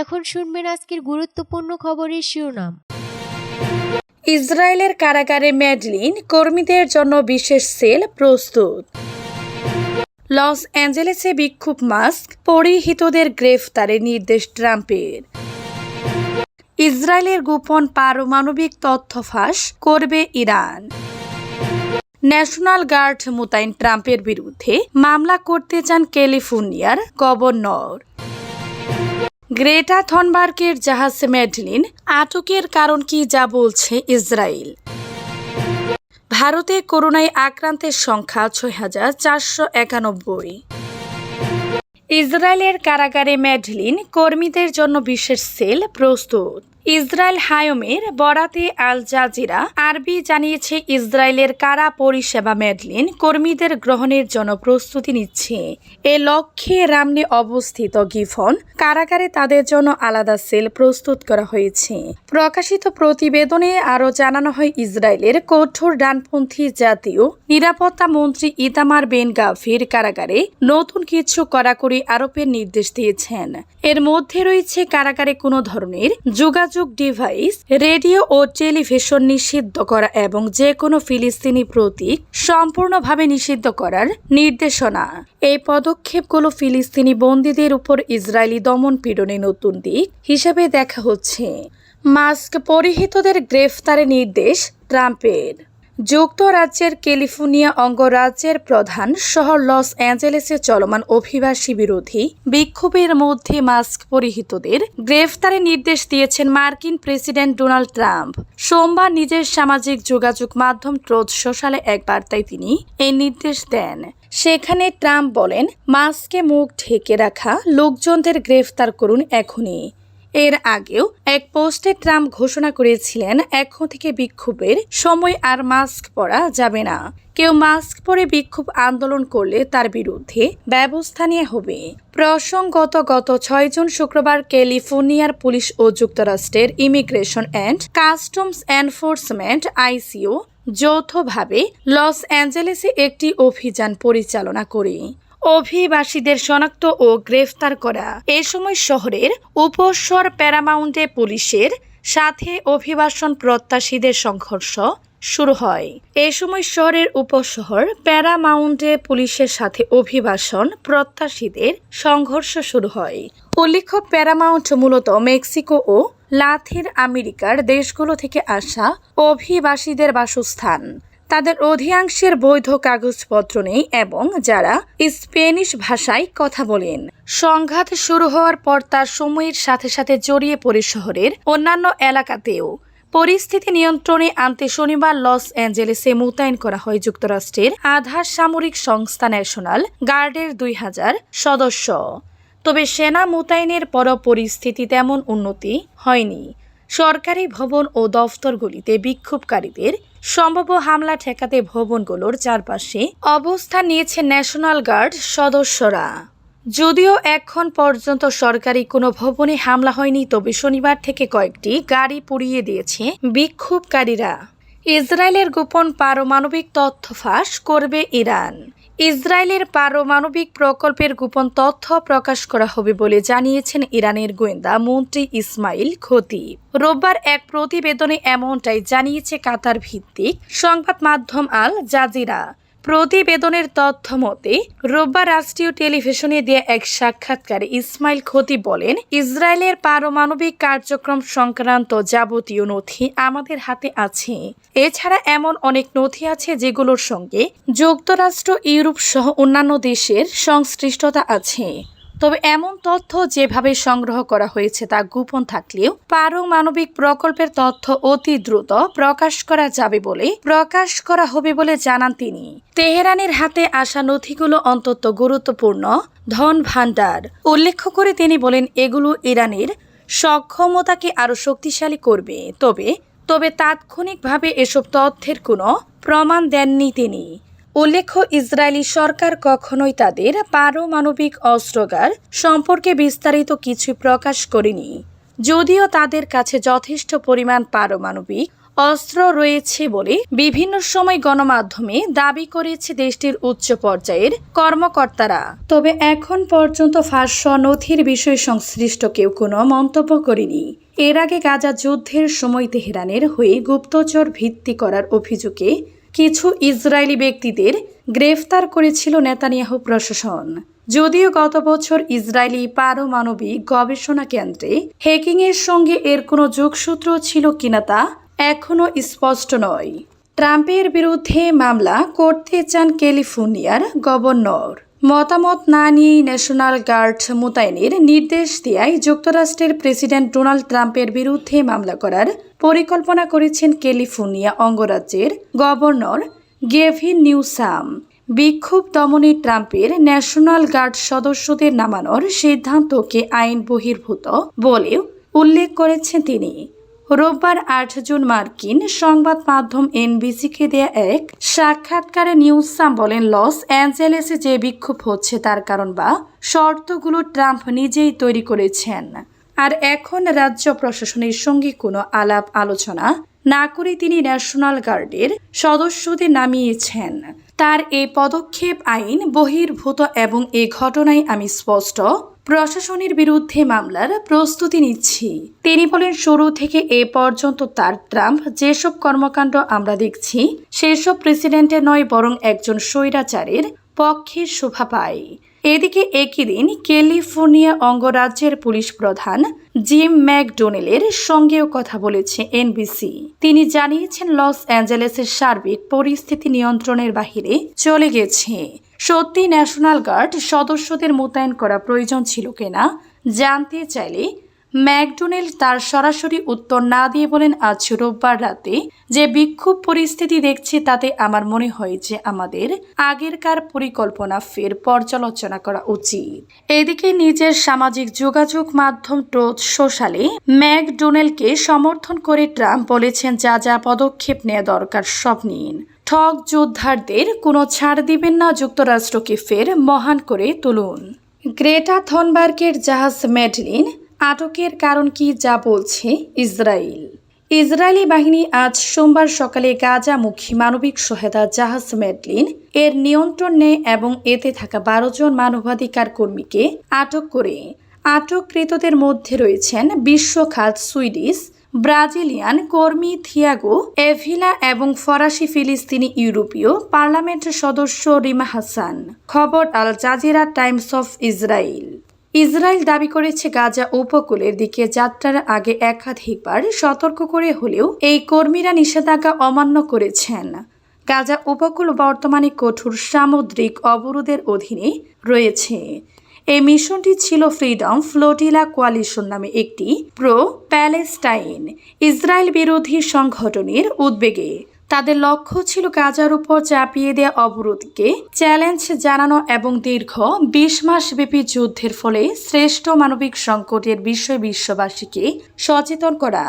এখন শুনবেন আজকের গুরুত্বপূর্ণ খবরের শিরোনাম। ইসরায়েলের কারাগারে ম্যাডলিন কর্মীদের জন্য বিশেষ সেল প্রস্তুত। লস অ্যাঞ্জেলেসে বিক্ষোভ মাস্ক, পরিহিতদের গ্রেফতারের নির্দেশ ট্রাম্পের। ইসরায়েলের গোপন পারমাণবিক তথ্য ফাঁস করবে ইরান। ন্যাশনাল গার্ড মোতায়েন ট্রাম্পের বিরুদ্ধে মামলা করতে চান ক্যালিফোর্নিয়ার গভর্নর। গ্রেটা থনবার্গের জাহাজ মেডলিন আটকের কারণ কি যা বলছে ইসরায়েল। ভারতে করোনায় আক্রান্তের সংখ্যা ছয় হাজার চারশো একানব্বই। ইসরায়েলের কারাগারে ম্যাডলিন কর্মীদের জন্য বিশেষ সেল প্রস্তুত। ইসরায়েল হায়মের বরাতে আল জাজিরা আরবি জানিয়েছে ইসরায়েলের কারা পরিষেবা মেডলিন কর্মীদের গ্রহণের জন্য প্রস্তুতি নিচ্ছে। এ লক্ষ্যে রামনে অবস্থিত গিফন, কারাগারে তাদের জন্য আলাদা সেল প্রস্তুত করা হয়েছে। প্রকাশিত প্রতিবেদনে আরও জানানো হয়, ইসরায়েলের কঠোর ডানপন্থী জাতীয় নিরাপত্তা মন্ত্রী ইতামার বেন গাফির কারাগারে নতুন কিছু কড়াকড়ি আরোপের নির্দেশ দিয়েছেন। এর মধ্যে রয়েছে, কারাগারে কোনো ধরনের যোগাযোগ ডিভাইস রেডিও ও টেলিভিশন নিষিদ্ধ করা এবং যে কোনো ফিলিস্তিনি প্রতীক সম্পূর্ণভাবে নিষিদ্ধ করার নির্দেশনা। এই পদক্ষেপগুলো ফিলিস্তিনি বন্দীদের উপর ইসরায়েলি দমন পীড়নে নতুন দিক হিসেবে দেখা হচ্ছে। মাস্ক পরিহিতদের গ্রেফতারের নির্দেশ ট্রাম্পের। যুক্তরাজ্যের ক্যালিফোর্নিয়া অঙ্গরাজ্যের প্রধান শহর লস অ্যাঞ্জেলেসে চলমান অভিবাসী বিরোধী বিক্ষোভের মধ্যে মাস্ক পরিহিতদের গ্রেফতারের নির্দেশ দিয়েছেন মার্কিন প্রেসিডেন্ট ডোনাল্ড ট্রাম্প। সোমবার নিজের সামাজিক যোগাযোগ মাধ্যম ট্রোথ সোশ্যালে এক বার্তায় তিনি এই নির্দেশ দেন। সেখানে ট্রাম্প বলেন, মাস্কে মুখ ঢেকে রাখা, লোকজনদের গ্রেফতার করুন এখনই। এর আগেও এক পোস্টে ট্রাম্প ঘোষণা করেছিলেন, এখন থেকে বিক্ষোভের সময় আর মাস্ক পরা যাবে না। কেউ মাস্ক পরে বিক্ষোভ আন্দোলন করলে তার বিরুদ্ধে ব্যবস্থা নেওয়া হবে। প্রসঙ্গত গত ছয় জুন শুক্রবার ক্যালিফোর্নিয়ার পুলিশ ও যুক্তরাষ্ট্রের immigration and customs enforcement ICE যৌথভাবে লস অ্যাঞ্জেলেসে একটি অভিযান পরিচালনা করে। অভিবাসীদের শনাক্ত ও গ্রেফতার করা। এ সময় শহরের উপস্বর প্যারামাউন্টে পুলিশের সাথে অভিবাসন প্রত্যাশীদের সংঘর্ষ শুরু হয়। এ সময় শহরের উপশহর প্যারামাউন্টে পুলিশের সাথে অভিবাসন প্রত্যাশীদের সংঘর্ষ শুরু হয়। উল্লেখ্য, প্যারামাউন্ট মূলত মেক্সিকো ও লাথিন আমেরিকার দেশগুলো থেকে আসা অভিবাসীদের বাসস্থান। তাদের অধিকাংশের বৈধ কাগজপত্র নেই এবং যারা স্পেনিশ ভাষায় কথা বলেন। সংঘাত শুরু হওয়ার পর তার সময়ের সাথে সাথে জড়িয়ে পড়ে শহরের অন্যান্য এলাকাতেও। পরিস্থিতি নিয়ন্ত্রণে আনতে শনিবার লস অ্যাঞ্জেলেসে মোতায়েন করা হয় যুক্তরাষ্ট্রের আধার সামরিক সংস্থা ন্যাশনাল গার্ডের দুই হাজার সদস্য। তবে সেনা মোতায়েনের পরও পরিস্থিতি তেমন উন্নতি হয়নি। সরকারি ভবন ও দফতরগুলিতে বিক্ষোভকারীদের সম্ভাব্য হামলা ঠেকাতে ভবনগুলোর চারপাশে অবস্থান নিয়েছে ন্যাশনাল গার্ড সদস্যরা। যদিও এখন পর্যন্ত সরকারি কোনো ভবনে হামলা হয়নি, তবে শনিবার থেকে কয়েকটি গাড়ি পুড়িয়ে দিয়েছে বিক্ষোভকারীরা। ইসরায়েলের গোপন পারমাণবিক তথ্য ফাঁস করবে ইরান। ইসরায়েলের পারমাণবিক প্রকল্পের গোপন তথ্য প্রকাশ করা হবে বলে জানিয়েছেন ইরানের গোয়েন্দা মন্ত্রী ইসমাইল খতিব রোববার এক প্রতিবেদনে এমনটাই জানিয়েছে কাতার ভিত্তিক সংবাদ মাধ্যম আল জাজিরা। প্রতিবেদনের তথ্য মতে, রোববার রাষ্ট্রীয় টেলিভিশনে দেয়া এক সাক্ষাৎকারে ইসমাইল খতি বলেন, ইসরায়েলের পারমাণবিক কার্যক্রম সংক্রান্ত যাবতীয় নথি আমাদের হাতে আছে। এছাড়া এমন অনেক নথি আছে যেগুলোর সঙ্গে যুক্তরাষ্ট্র, ইউরোপ সহ অন্যান্য দেশের সংশ্লিষ্টতা আছে। তবে এমন তথ্য যেভাবে সংগ্রহ করা হয়েছে তা গোপন থাকলেও পারমাণবিক প্রকল্পের তথ্য অতি দ্রুত প্রকাশ করা যাবে বলে প্রকাশ করা হবে বলে জানান তিনি। তেহরানের হাতে আসা নথিগুলো অন্তত গুরুত্বপূর্ণ। ধন ভাণ্ডার। উল্লেখ করে তিনি বলেন, এগুলো ইরানের সক্ষমতাকে আরও শক্তিশালী করবে। তবে তবে তাৎক্ষণিকভাবে এসব তথ্যের কোনো প্রমাণ দেননি তিনি। উল্লেখ্য, ইসরায়েলি সরকার কখনোই তাদের পারমাণবিক অস্ত্রগার সম্পর্কে বিস্তারিত কিছু প্রকাশ করেনি। যদিও তাদের কাছে যথেষ্ট পরিমাণ পারমাণবিক অস্ত্র রয়েছে বলে বিভিন্ন সময় গণমাধ্যমে দাবি করেছে দেশটির উচ্চ পর্যায়ের কর্মকর্তারা। তবে এখন পর্যন্ত ফাঁস নথির বিষয় সংশ্লিষ্ট কেউ কোনো মন্তব্য করেনি। এর আগে গাজা যুদ্ধের সময় তেহরানের হয়ে গুপ্তচর ভিত্তি করার অভিযোগে কিছু ইসরায়েলি ব্যক্তিদের গ্রেফতার করেছিল নেতানিয়াহু প্রশাসন। যদিও গত বছর ইসরায়েলি পারমাণবিক গবেষণা কেন্দ্রে হ্যাকিংয়ের সঙ্গে এর কোনো যোগসূত্র ছিল কিনা তা এখনও স্পষ্ট নয়। ট্রাম্পের বিরুদ্ধে মামলা করতে চান ক্যালিফোর্নিয়ার গভর্নর। মতামত না নিয়েই ন্যাশনাল গার্ড মোতায়েনের নির্দেশ দেয় যুক্তরাষ্ট্রের প্রেসিডেন্ট ডোনাল্ড ট্রাম্পের বিরুদ্ধে মামলা করার পরিকল্পনা করেছেন ক্যালিফোর্নিয়া অঙ্গরাজ্যের গভর্নর গেভিন নিউসাম। বিক্ষোভ দমনে ট্রাম্পের ন্যাশনাল গার্ড সদস্যদের নামানোর সিদ্ধান্তকে আইন বহির্ভূত বলেও উল্লেখ করেছেন তিনি। রোববার আট জুন মার্কিন সংবাদ মাধ্যম এনবিসিকে দেয়া এক সাক্ষাৎকারে নিউসাম বলেন, লস অ্যাঞ্জেলেসে যে বিক্ষোভ হচ্ছে তার কারণ বা শর্তগুলো ট্রাম্প নিজেই তৈরি করেছেন। আর এখন রাজ্য প্রশাসনের সঙ্গে কোনো আলাপ আলোচনা না করে তিনি ন্যাশনাল গার্ডের সদস্যদের নামিয়েছেন। তার এই পদক্ষেপ আইন বহির্ভূত এবং এ ঘটনায় আমি স্পষ্ট। প্রশাসনের বিরুদ্ধে মামলার প্রস্তুতি নিচ্ছি। তিনি বলেন, শুরু থেকে এ পর্যন্ত তার ট্রাম্প যেসব কর্মকাণ্ড আমরা দেখছি, সেসব প্রেসিডেন্টের নয়, বরং একজন স্বৈরাচারের পক্ষে শোভা পায়। এদিকে একই দিন ক্যালিফোর্নিয়া অঙ্গরাজ্যের পুলিশ প্রধান জিম ম্যাকডোনেলের সঙ্গেও কথা বলেছে এনবিসি। তিনি জানিয়েছেন, লস অ্যাঞ্জেলেসের সার্বিক পরিস্থিতি নিয়ন্ত্রণের বাহিরে চলে গেছে। সত্যি ন্যাশনাল গার্ড সদস্যদের মোতায়েন করা প্রয়োজন ছিল কিনা জানতে চাইলে ম্যাকডোনেল তার সরাসরি উত্তর না দিয়ে বলেন, আজ রোববার রাতে যে বিক্ষোভ পরিস্থিতি দেখছি, তাতে আমার মনে হয় যে আমাদের আগেরকার পরিকল্পনা ফের পর্যালোচনা করা উচিত। এদিকে নিজের সামাজিক যোগাযোগ মাধ্যম ট্রোথ সোশ্যালে ম্যাকডোনেলকে সমর্থন করে ট্রাম্প বলেছেন, যা যা পদক্ষেপ নেওয়া দরকার, সব নিন। ঠগ যোদ্ধারদের কোনো ছাড় দিবেন না, যুক্তরাষ্ট্রকে ফের মহান করে তুলুন। গ্রেটা থনবার্গের জাহাজ মেডলিন আটকের কারণ কি যা বলছে ইসরায়েল। ইসরায়েলি বাহিনী আজ সোমবার সকালে গাজামুখী মানবিক সহায়তা জাহাজ মেডলিন এর নিয়ন্ত্রণ নেয় এবং এতে থাকা বারো জন মানবাধিকার কর্মীকে আটক করে। আটককৃতদের মধ্যে রয়েছেন বিশ্বখ্যাত সুইডিশ, ব্রাজিলিয়ান কর্মী থিয়াগো, এভিলা এবং ফরাসি ফিলিস্তিনি ইউরোপীয় পার্লামেন্টের সদস্য রিমা হাসান। খবর Al Jazeera, Times of Israel. Israel দাবি করেছে গাজা উপকূলের দিকে যাত্রার আগে একাধিকবার সতর্ক করে হলেও এই কর্মীরা নিষেধাজ্ঞা অমান্য করেছেন। গাজা উপকূল বর্তমানে কঠোর সামুদ্রিক অবরোধের অধীনে রয়েছে। এই মিশনটি ছিল ফ্রিডম ফ্লোটিলা কোয়ালিশন নামে একটি প্রো প্যালেস্টাইন ইসরায়েল বিরোধী সংগঠনের উদ্বেগে। তাদের লক্ষ্য ছিল গাজার উপর চাপিয়ে দেওয়া অবরোধকে চ্যালেঞ্জ জানানো এবং দীর্ঘ বিশ মাস ব্যাপী যুদ্ধের ফলে শ্রেষ্ঠ মানবিক সংকটের বিশ্ব বিশ্ববাসীকে সচেতন করা।